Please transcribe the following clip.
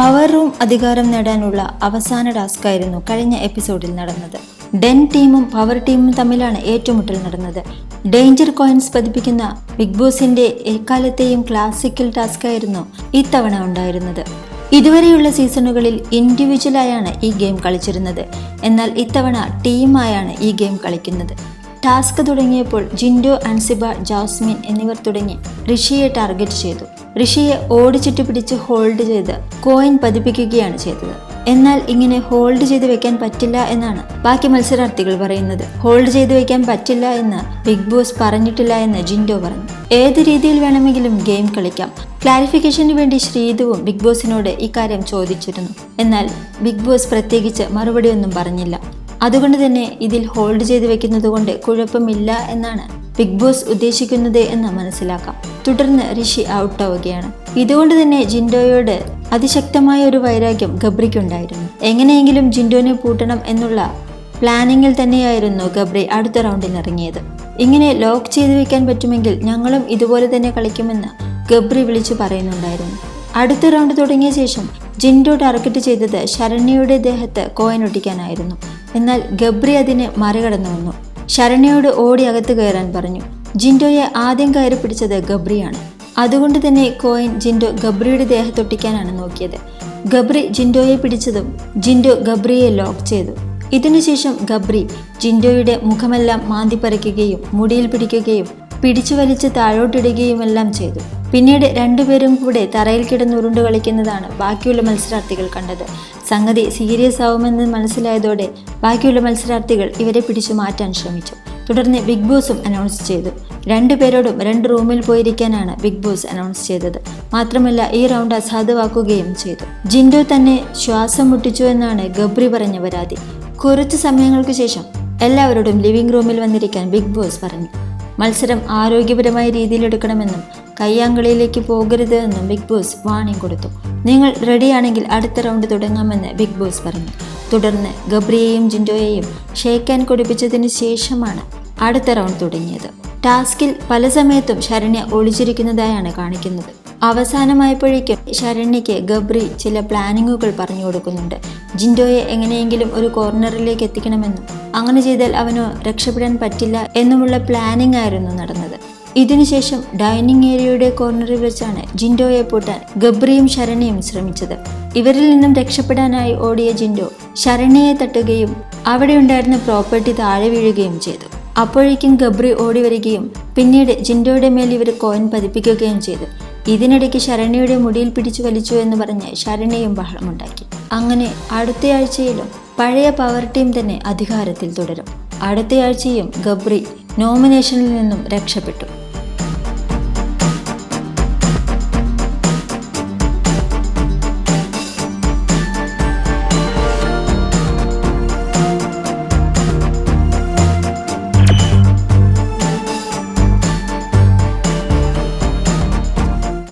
Power room അധികാരം നേടാനുള്ള അവസാന ടാസ്ക് ആയിരുന്നു കഴിഞ്ഞ എപ്പിസോഡിൽ നടന്നത്. ഡെൻ ടീമും പവർ ടീമും തമ്മിലാണ് ഏറ്റുമുട്ടൽ നടന്നത്. ഡേഞ്ചർ കോയിൻസ് പതിപ്പിക്കുന്ന ബിഗ് ബോസിന്റെ എക്കാലത്തെയും ക്ലാസിക്കൽ ടാസ്ക് ആയിരുന്നു ഇത്തവണ ഉണ്ടായിരുന്നത്. ഇതുവരെയുള്ള സീസണുകളിൽ ഇൻഡിവിജ്വലായാണ് ഈ ഗെയിം കളിച്ചിരുന്നത്. എന്നാൽ ഇത്തവണ ടീമായാണ് ഈ ഗെയിം കളിക്കുന്നത്. ടാസ്ക് തുടങ്ങിയപ്പോൾ ജിൻഡോ ആൻസിബ ജാസ്മിൻ എന്നിവർ തുടങ്ങി ഋഷിയെ ടാർഗറ്റ് ചെയ്തു. ഋഷിയെ ഓടിച്ചിട്ട് പിടിച്ച് ഹോൾഡ് ചെയ്ത് കോയിൻ പതിപ്പിക്കുകയാണ് ചെയ്തത്. എന്നാൽ ഇങ്ങനെ ഹോൾഡ് ചെയ്ത് വെക്കാൻ പറ്റില്ല എന്നാണ് ബാക്കി മത്സരാർത്ഥികൾ പറയുന്നത്. ഹോൾഡ് ചെയ്ത് വെക്കാൻ പറ്റില്ല എന്ന് ബിഗ് ബോസ് പറഞ്ഞിട്ടില്ല എന്ന് ജിൻഡോ പറഞ്ഞു. ഏത് രീതിയിൽ വേണമെങ്കിലും ഗെയിം കളിക്കാം. ക്ലാരിഫിക്കേഷന് വേണ്ടി ശ്രീതുവും ബിഗ് ബോസിനോട് ഇക്കാര്യം ചോദിച്ചിരുന്നു. എന്നാൽ ബിഗ് ബോസ് പ്രത്യേകിച്ച് മറുപടിയൊന്നും പറഞ്ഞില്ല. അതുകൊണ്ട് തന്നെ ഇതിൽ ഹോൾഡ് ചെയ്ത് വെക്കുന്നത് കൊണ്ട് കുഴപ്പമില്ല എന്നാണ് ബിഗ് ബോസ് ഉദ്ദേശിക്കുന്നത് എന്ന് മനസ്സിലാക്കാം. തുടർന്ന് ഋഷി ഔട്ടാവുകയാണ്. ഇതുകൊണ്ട് തന്നെ ജിൻഡോയോട് അതിശക്തമായ ഒരു വൈരാഗ്യം ഗബ്രിക്കുണ്ടായിരുന്നു. എങ്ങനെയെങ്കിലും ജിൻഡോനെ പൂട്ടണം എന്നുള്ള പ്ലാനിങ്ങിൽ തന്നെയായിരുന്നു ഗബ്രി അടുത്ത റൗണ്ടിൽ ഇറങ്ങിയത്. ഇങ്ങനെ ലോക്ക് ചെയ്തു വെക്കാൻ പറ്റുമെങ്കിൽ ഞങ്ങളും ഇതുപോലെ തന്നെ കളിക്കുമെന്ന് ഗബ്രി വിളിച്ചു പറയുന്നുണ്ടായിരുന്നു. അടുത്ത റൗണ്ട് തുടങ്ങിയ ശേഷം ജിൻഡോ ടാർഗറ്റ് ചെയ്തത് ശരണ്യയുടെ ദേഹത്ത് കോയിൻ ഒട്ടിക്കാനായിരുന്നു. എന്നാൽ ഗബ്രി അതിനെ മറികടന്നു വന്നു. ശരണ്യയോട് ഓടി അകത്ത് കയറാൻ പറഞ്ഞു. ജിൻഡോയെ ആദ്യം കയറി പിടിച്ചത് ഗബ്രിയാണ്. അതുകൊണ്ട് തന്നെ കോയിൻ ജിൻഡോ ഗബ്രിയുടെ ദേഹത്തൊട്ടിക്കാനാണ് നോക്കിയത്. ഗബ്രി ജിൻഡോയെ പിടിച്ചതും ജിൻഡോ ഗബ്രിയെ ലോക്ക് ചെയ്തു. ഇതിനുശേഷം ഗബ്രി ജിൻഡോയുടെ മുഖമെല്ലാം മാന്തി പറിക്കുകയും മുടിയിൽ പിടിക്കുകയും പിടിച്ചു വലിച്ച് താഴോട്ടിടുകയുമെല്ലാം ചെയ്തു. പിന്നീട് രണ്ടുപേരും കൂടെ തറയിൽ കിടന്ന് ഉരുണ്ടു കളിക്കുന്നതാണ് ബാക്കിയുള്ള മത്സരാർത്ഥികൾ കണ്ടത്. സംഗതി സീരിയസ് ആവുമെന്ന് മനസ്സിലായതോടെ ബാക്കിയുള്ള മത്സരാർത്ഥികൾ ഇവരെ പിടിച്ചു മാറ്റാൻ ശ്രമിച്ചു. തുടർന്ന് ബിഗ് ബോസും അനൗൺസ് ചെയ്തു. രണ്ടുപേരോടും രണ്ട് റൂമിൽ പോയിരിക്കാനാണ് ബിഗ് ബോസ് അനൗൺസ് ചെയ്തത്. മാത്രമല്ല ഈ റൗണ്ട് അസാധുവാക്കുകയും ചെയ്തു. ജിൻഡോ തന്നെ ശ്വാസം മുട്ടിച്ചു എന്നാണ് ഗബ്രി പറഞ്ഞ പരാതി. കുറച്ച് സമയങ്ങൾക്ക് ശേഷം എല്ലാവരോടും ലിവിംഗ് റൂമിൽ വന്നിരിക്കാൻ ബിഗ് ബോസ് പറഞ്ഞു. മത്സരം ആരോഗ്യപരമായ രീതിയിൽ എടുക്കണമെന്നും കയ്യാങ്കളിയിലേക്ക് പോകരുത് എന്നും ബിഗ് ബോസ് വാണിംഗ് കൊടുത്തു. നിങ്ങൾ റെഡിയാണെങ്കിൽ അടുത്ത റൗണ്ട് തുടങ്ങാമെന്ന് ബിഗ് ബോസ് പറഞ്ഞു. തുടർന്ന് ഗബ്രിയെയും ജിൻഡോയെയും ഷേക്കാൻ കൊടുപ്പിച്ചതിന് ശേഷമാണ് അടുത്ത റൗണ്ട് തുടങ്ങിയത്. ടാസ്കിൽ പല സമയത്തും ശരണ്യ ഒളിച്ചിരിക്കുന്നതായാണ് കാണിക്കുന്നത്. അവസാനമായപ്പോഴേക്കും ശരണ്യയ്ക്ക് ഗബ്രി ചില പ്ലാനിങ്ങുകൾ പറഞ്ഞു കൊടുക്കുന്നുണ്ട്. ജിൻഡോയെ എങ്ങനെയെങ്കിലും ഒരു കോർണറിലേക്ക് എത്തിക്കണമെന്നും അങ്ങനെ ചെയ്താൽ അവനോ രക്ഷപ്പെടാൻ പറ്റില്ല എന്നുമുള്ള പ്ലാനിംഗ് ആയിരുന്നു നടന്നത്. ഇതിനുശേഷം ഡൈനിങ് ഏരിയയുടെ കോർണറിൽ വെച്ചാണ് ജിൻഡോയെ പൂട്ടാൻ ഗബ്രിയും ശരണ്യയും ശ്രമിച്ചത്. ഇവരിൽ നിന്നും രക്ഷപ്പെടാനായി ഓടിയ ജിൻഡോ ശരണ്യയെ തട്ടുകയും അവിടെ ഉണ്ടായിരുന്ന പ്രോപ്പർട്ടി താഴെ വീഴുകയും ചെയ്തു. അപ്പോഴേക്കും ഗബ്രി ഓടി വരികയും പിന്നീട് ജിൻഡോയുടെ മേൽ ഇവർ കോയിൻ പതിപ്പിക്കുകയും ചെയ്തു. ഇതിനിടയ്ക്ക് ശരണ്യയുടെ മുടിയിൽ പിടിച്ചു വലിച്ചു എന്ന് പറഞ്ഞ് ശരണ്യയും ബഹളമുണ്ടാക്കി. അങ്ങനെ അടുത്തയാഴ്ചയിലും പഴയ പവർ ടീം തന്നെ അധികാരത്തിൽ തുടരും. അടുത്തയാഴ്ചയും ഗബ്രി നോമിനേഷനിൽ നിന്നും രക്ഷപ്പെട്ടു.